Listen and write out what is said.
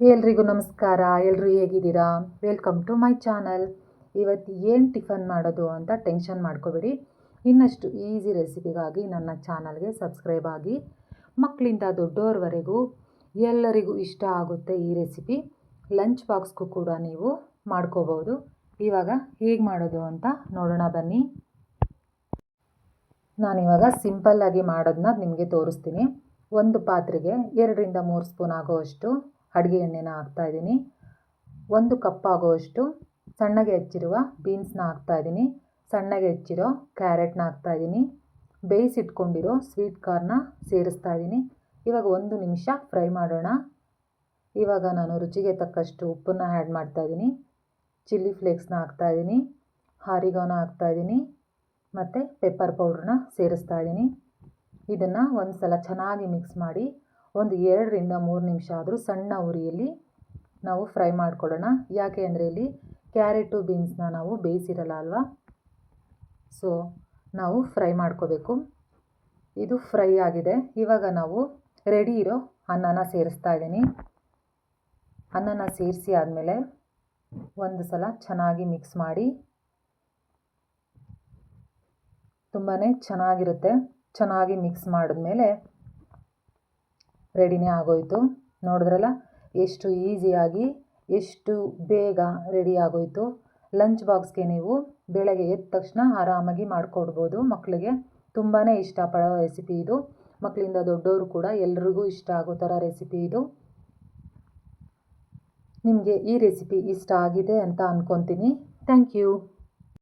ಎಲ್ರಿಗೂ ನಮಸ್ಕಾರ. ಎಲ್ಲರೂ ಹೇಗಿದ್ದೀರಾ? ವೆಲ್ಕಮ್ ಟು ಮೈ ಚಾನಲ್ ಇವತ್ತು ಏನು ಟಿಫನ್ ಮಾಡೋದು ಅಂತ ಟೆನ್ಷನ್ ಮಾಡ್ಕೋಬೇಡಿ. ಇನ್ನಷ್ಟು ಈಸಿ ರೆಸಿಪಿಗಾಗಿ ನನ್ನ ಚಾನಲ್ಗೆ ಸಬ್ಸ್ಕ್ರೈಬ್ ಆಗಿ, ಮಕ್ಕಳಿಂದ ದೊಡ್ಡೋರ್ವರೆಗೂ ಎಲ್ಲರಿಗೂ ಇಷ್ಟ ಆಗುತ್ತೆ ಈ ರೆಸಿಪಿ. ಲಂಚ್ ಬಾಕ್ಸ್ಗೂ ಕೂಡ ನೀವು ಮಾಡ್ಕೋಬೋದು. ಇವಾಗ ಹೇಗೆ ಮಾಡೋದು ಅಂತ ನೋಡೋಣ ಬನ್ನಿ. ನಾನಿವಾಗ ಸಿಂಪಲ್ಲಾಗಿ ಮಾಡೋದನ್ನ ನಿಮಗೆ ತೋರಿಸ್ತೀನಿ. ಒಂದು ಪಾತ್ರೆಗೆ ಎರಡರಿಂದ ಮೂರು ಸ್ಪೂನ್ ಆಗೋವಷ್ಟು ಅಡುಗೆ ಎಣ್ಣೆನ ಹಾಕ್ತಾಯಿದ್ದೀನಿ ಒಂದು ಕಪ್ ಸಣ್ಣಗೆ ಹೆಚ್ಚಿರುವ ಬೀನ್ಸ್ನ ಹಾಕ್ತಾಯಿದ್ದೀನಿ ಸಣ್ಣಗೆ ಹೆಚ್ಚಿರೋ ಕ್ಯಾರೆಟ್ನ ಹಾಕ್ತಾಯಿದ್ದೀನಿ ಬೇಯಿಸಿಟ್ಕೊಂಡಿರೋ ಸ್ವೀಟ್ ಕಾರ್ನ ಸೇರಿಸ್ತಾ ಇದ್ದೀನಿ. ಇವಾಗ ಒಂದು ನಿಮಿಷ ಫ್ರೈ ಮಾಡೋಣ. ಇವಾಗ ನಾನು ರುಚಿಗೆ ತಕ್ಕಷ್ಟು ಉಪ್ಪನ್ನ ಆ್ಯಡ್ ಮಾಡ್ತಾಯಿದ್ದೀನಿ ಚಿಲ್ಲಿ ಫ್ಲೇಕ್ಸ್ನ ಹಾಕ್ತಾಯಿದ್ದೀನಿ ಹಾರಿಗೋನ ಹಾಕ್ತಾಯಿದ್ದೀನಿ ಮತ್ತು ಪೆಪ್ಪರ್ ಪೌಡ್ರನ್ನ ಸೇರಿಸ್ತಾ ಇದ್ದೀನಿ. ಇದನ್ನು ಒಂದು ಸಲ ಚೆನ್ನಾಗಿ ಮಿಕ್ಸ್ ಮಾಡಿ ಒಂದು ಎರಡರಿಂದ ಮೂರು ನಿಮಿಷ ಆದರೂ ಸಣ್ಣ ಉರಿಯಲ್ಲಿ ನಾವು ಫ್ರೈ ಮಾಡ್ಕೊಳ್ಳೋಣ. ಯಾಕೆ ಅಂದರೆ ಇಲ್ಲಿ ಕ್ಯಾರೆಟು ಬೀನ್ಸ್ನ ನಾವು ಬೇಯಿಸಿರಲ್ಲ ಅಲ್ವಾ? ಸೊ ನಾವು ಫ್ರೈ ಮಾಡ್ಕೋಬೇಕು. ಇದು ಫ್ರೈ ಆಗಿದೆ. ಇವಾಗ ನಾವು ರೆಡಿ ಇರೋ ಅನ್ನನ ಸೇರಿಸ್ತಾ ಇದ್ದೀನಿ. ಅನ್ನನ ಸೇರಿಸಿ ಆದಮೇಲೆ ಒಂದು ಸಲ ಚೆನ್ನಾಗಿ ಮಿಕ್ಸ್ ಮಾಡಿ ತುಂಬಾ ಚೆನ್ನಾಗಿರುತ್ತೆ. ಚೆನ್ನಾಗಿ ಮಿಕ್ಸ್ ಮಾಡಿದ್ಮೇಲೆ ರೆಡಿನೇ ಆಗೋಯಿತು. ನೋಡಿದ್ರಲ್ಲ? ಎಷ್ಟು ಈಸಿಯಾಗಿ, ಎಷ್ಟು ಬೇಗ ರೆಡಿ ಆಗೋಯಿತು. ಲಂಚ್ ಬಾಕ್ಸ್ಗೆ ನೀವು ಬೆಳಗ್ಗೆ ಎದ್ದ ತಕ್ಷಣ ಆರಾಮಾಗಿ ಮಾಡಿಕೊಡ್ಬೋದು. ಮಕ್ಕಳಿಗೆ ತುಂಬಾ ಇಷ್ಟಪಡೋ ರೆಸಿಪಿ ಇದು. ಮಕ್ಕಳಿಂದ ದೊಡ್ಡವರು ಕೂಡ ಎಲ್ರಿಗೂ ಇಷ್ಟ ಆಗೋ ಥರ ರೆಸಿಪಿ ಇದು. ನಿಮಗೆ ಈ ರೆಸಿಪಿ ಇಷ್ಟ ಆಗಿದೆ ಅಂತ ಅಂದ್ಕೊತೀನಿ ಥ್ಯಾಂಕ್ ಯು.